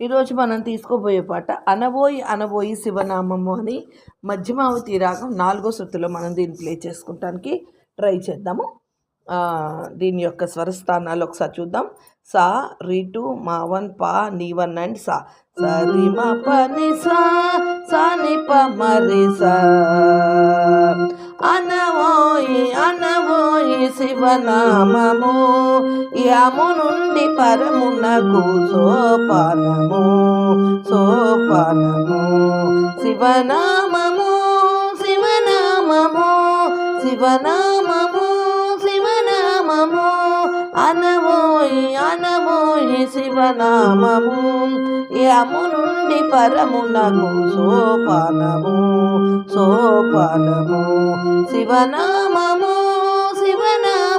ఈరోజు మనం తీసుకోబోయే పాట అనబోయి అనబోయి శివనామము అని మధ్యమావతి రాగం నాలుగో శృతిలో మనం దీన్ని ప్లే చేసుకుంటానికి ట్రై చేద్దాము. దీని యొక్క స్వరస్థానాలు ఒకసారి చూద్దాం. సా రిటు మావన్ పా నీవన్ అండ్ సా. సరి మ పని సా సా ని ప మరి సా. అనవోయి శివనామము. యము నుండి పరమునకు సోపానము సోపానము. శివనామము శివనామము శివనామము శివనామము. అనమోయి అనమోయి శివనామము. యము నుండి పరమునకు సోపానము సోపానము. శివనామము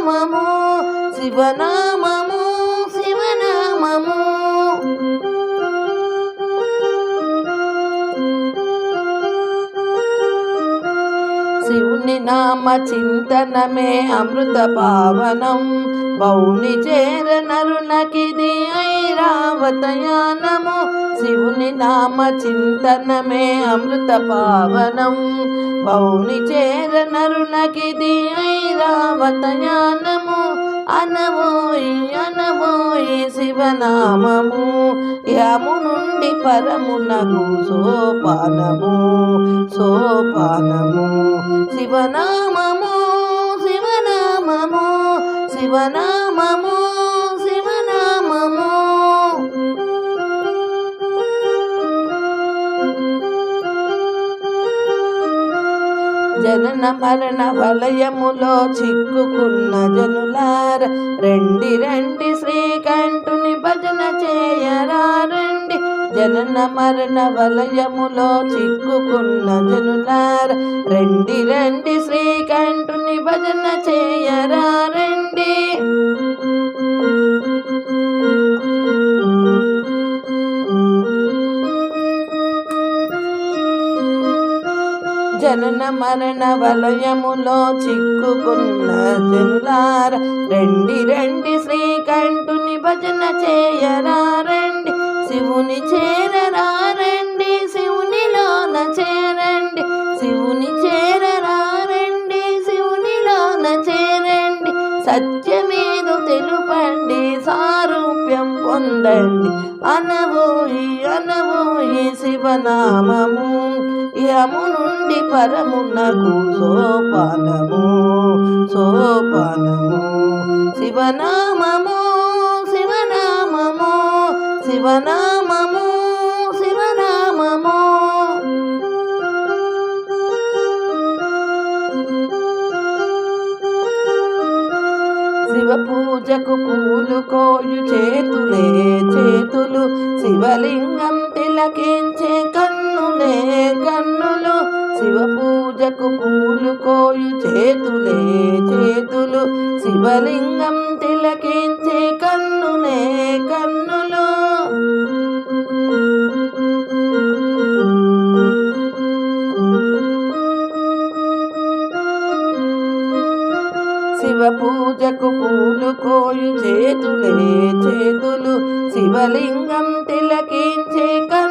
శివనామము శివనామము. శివనామము. శివుని నామ చింతనమే అమృత పావనం. బౌని చేర నరునకిది ఐరావతయానము. శివుని నామ చింతనమే అమృత పావనం. బౌని చేర నరునకిది ఐరావతయానము అనబోయి అనబోయి శివనామము. యము నుండి పరమునకు సోపానము సోపానము. శివనామము శివనామము శివనామము. జనన మరణ వలయములో చిక్కుకున్న జనులార రండి రండి శ్రీకంఠుని భజన చేయరా రండి. జనన మరణ వలయములో చిక్కుకున్న జనులార రండి రండి శ్రీకంఠుని భజన చేయరా రండి. జనన మరణ వలయములో చిక్కుకున్న జనులార రండి రండి శ్రీకంఠుని భజన చేయరా రండి శివుని చేరరా రండి శివునిలోన చేరండి శివుని చేరరా రండి శివునిలోన చేరండి సత్యమేదో తెలుపండి సారూప్యం పొందండి అనబోయి అనబోయి శివనామము. యము నుండి పరమునకు సోపానము సోపానము. శివనామము శివనామము శివనామము శివనామము. శివ పూజకు పూలు కోయు చేతులే చేతులు శివలింగం తిలకించ శివ పూజకు పూలు కోయు చేతులే చేతులు. శివలింగం తిలకించే కన్నులే కన్నులు. శివ పూజకు పూలు కోయు చేతులే చేతులు. శివలింగం తిలకించే కన్ను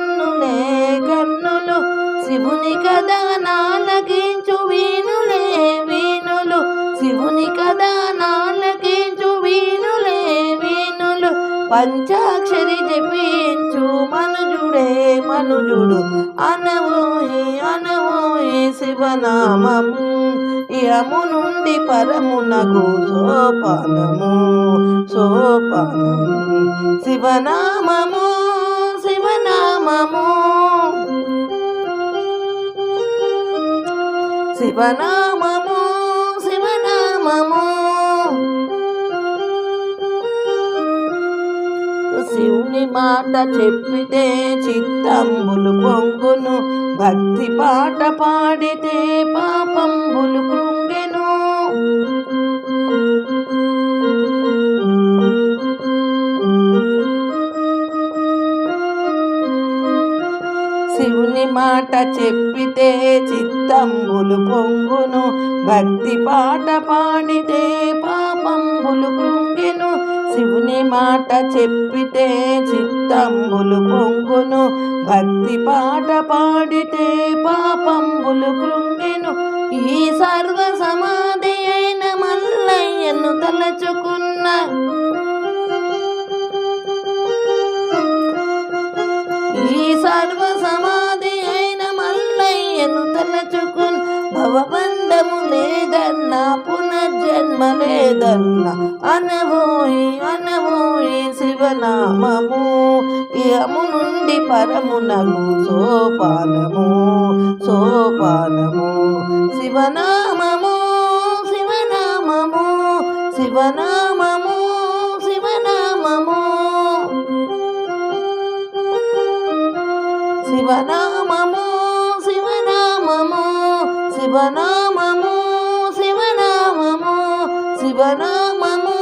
శివుని కదా నాలకించు వీణులే వీణులు. శివుని కదా నాలకించు వీణులే వీణులు. పంచాక్షరి జపించు మనుజుడే మనుజుడు. అనవోయి అనవోయి శివనామము ఇయము నుండి పరమునకు సోపానము సోపానము. శివనామము శివనామము. శివనామము శివనామము. శివుని మాట చెప్పితే చిత్తంబులు పొంగును భక్తి పాట పాడితే పా శివుని మాట చెప్పితే చిత్తంబులు పొంగును. భక్తి పాట పాడితే పాపంబులు కృంగిను శివుని మాట చెప్పితే చిత్తంబులు పొంగును. భక్తి పాట పాడితే పాపంబులు కృంగిను ఈ సర్వ సమాధి అయిన మల్లయ్యను తలచుకున్న భవబంధము లేదన్న పునర్జన్మ లేదన్న అనబోయి అనబోయి శివనామము. ఇహము నుండి పరమునకు సోపానము సోపానము. శివనామము శివనామము శివనామము శివనామము. శివనామ శివనామము శివనామము శివనామము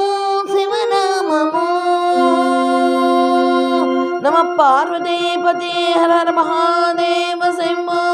శివనామము నమ పార్వతీపతి హర హర మహాదేవ శంభో